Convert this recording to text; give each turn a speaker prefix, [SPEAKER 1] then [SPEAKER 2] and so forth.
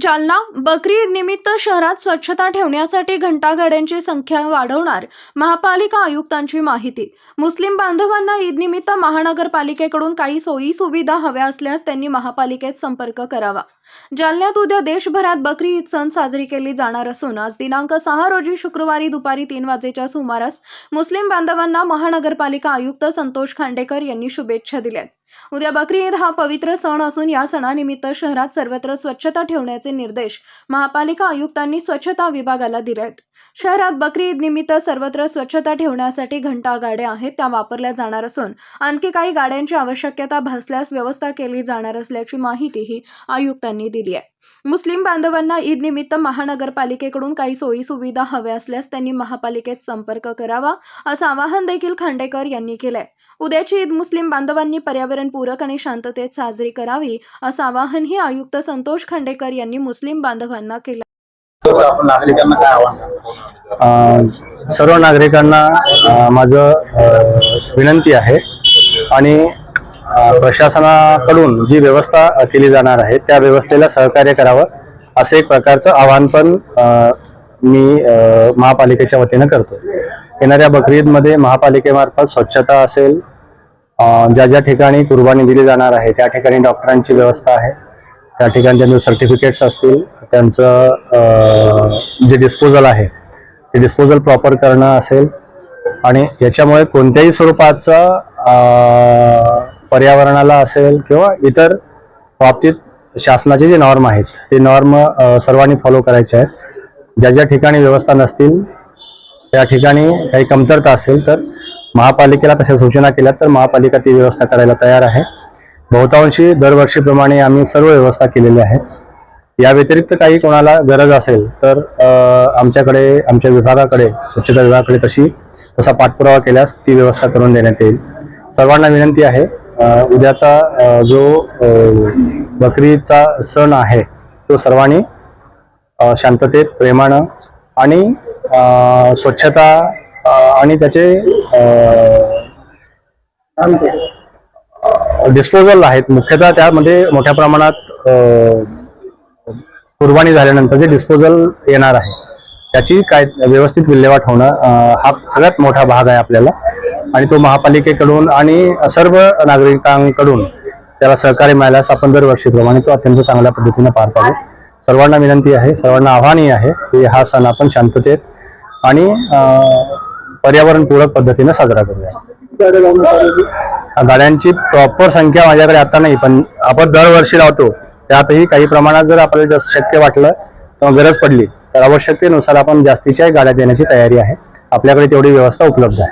[SPEAKER 1] जालना बकरी ईदनिमित्त शहरात स्वच्छता ठेवण्यासाठी घंटागाड्यांची संख्या वाढवणार महापालिका आयुक्तांची माहिती. मुस्लिम बांधवांना ईदनिमित्त महानगरपालिकेकडून काही सोयी सुविधा हव्या असल्यास त्यांनी महापालिकेत संपर्क करावा. जालन्यात उद्या देशभरात बकरी ईद सण साजरी केली जाणार असून आज दिनांक सहा रोजी शुक्रवारी दुपारी तीन वाजेच्या सुमारास मुस्लिम बांधवांना महानगरपालिका आयुक्त संतोष खांडेकर यांनी शुभेच्छा दिल्या उद्या बकरी ईद हा पवित्र सण असून या सणानिमित्त शहरात सर्वत्र स्वच्छता ठेवण्याचे निर्देश महापालिका आयुक्तांनी स्वच्छता विभागाला दिले आहेत शहरात बकरी ईद निमित्त सर्वत्र स्वच्छता ठेवण्यासाठी घंटा गाड्या आहेत त्या वापरल्या जाणार असून आणखी काही गाड्यांची आवश्यकता भासल्यास व्यवस्था केली जाणार असल्याची माहितीही आयुक्तांनी दिली आहे. मुस्लिम बांधवांना ईद निमित्त महानगरपालिकेकडून काही सोयी सुविधा हव्या असल्यास त्यांनी महापालिकेत संपर्क करावा असं आवाहन देखील खांडेकर यांनी केलंय. उद्याची ईद मुस्लिम बांधवांनी पर्यावरणपूरक आणि शांततेत साजरी करावी असं आवाहनही आयुक्त संतोष खांडेकर यांनी मुस्लिम बांधवांना केलं
[SPEAKER 2] आपण नागरिकांना काय आव्हान
[SPEAKER 3] सर्व नागरिकांना माझं विनंती आहे. आणि प्रशासनाकडून जी व्यवस्था केली जाणार आहे त्या व्यवस्थेला सहकार्य करावं असं एक प्रकारचं आवाहन पण मी महापालिकेच्या वतीनं करतो येणाऱ्या बकरीदमध्ये महापालिकेमार्फत स्वच्छता असेल ज्या ज्या ठिकाणी कुर्बानी दिली जाणार आहे त्या ठिकाणी डॉक्टरांची व्यवस्था आहे. त्या ठिकाणी त्यांचे सर्टिफिकेट्स असतील त्यांचं जे डिस्पोजल आहे ते डिस्पोजल प्रॉपर करणं असेल. आणि याच्यामुळे कोणत्याही स्वरूपाचा पर्यावरणाला असेल किंवा इतर बाबतीत शासनाचे जे नॉर्म आहेत ते नॉर्म सर्वांनी फॉलो करायचे आहेत. ज्या ज्या ठिकाणी व्यवस्था नसतील त्या ठिकाणी काही कमतरता असेल तर महापालिकेला तशा सूचना केल्या तर महापालिका ती व्यवस्था करायला तयार आहे. बहुतांशी दरवर्षीप्रमाणे आम्ही सर्व व्यवस्था केलेली आहे. या व्यतिरिक्त काही कोणाला गरज असेल तर आमच्याकडे आमच्या विभागाकडे स्वच्छता विभागाकडे तशी तसा पाठपुरावा केल्यास ती व्यवस्था करून देण्यात येईल. सर्वांना विनंती आहे उद्याचा जो बकरीचा सण आहे तो सर्वांनी शांततेत प्रेमानं आणि स्वच्छता आणि त्याचे डिस्पोजल आहेत. मुख्यतः त्यामध्ये मोठ्या प्रमाणात कुर्बानी झाल्यानंतर जे डिस्पोजल येणार आहे त्याची काय व्यवस्थित विल्हेवाट होणं हा सगळ्यात मोठा भाग आहे आपल्याला. आणि तो महापालिकेकडून आणि सर्व नागरिकांकडून त्याला सहकार्य मिळाल्यास आपण दरवर्षीप्रमाणे तो अत्यंत चांगल्या पद्धतीने पार पाडू. सर्वांना विनंती आहे सर्वांना आव्हानही आहे की हा सण आपण शांततेत आणि पर्यावरणपूरक पद्धतीने साजरा करूया. गाड्यांची प्रॉपर संख्या माझ्याकडे आता नाही पण आपण दरवर्षी लावतो. त्यातही काही प्रमाणात जर आपल्याला जास्त शक्य वाटलं किंवा गरज पडली तर आवश्यकतेनुसार आपण जास्तीच्याही गाड्या देण्याची तयारी आहे. आपल्याकडे तेवढी व्यवस्था उपलब्ध आहे.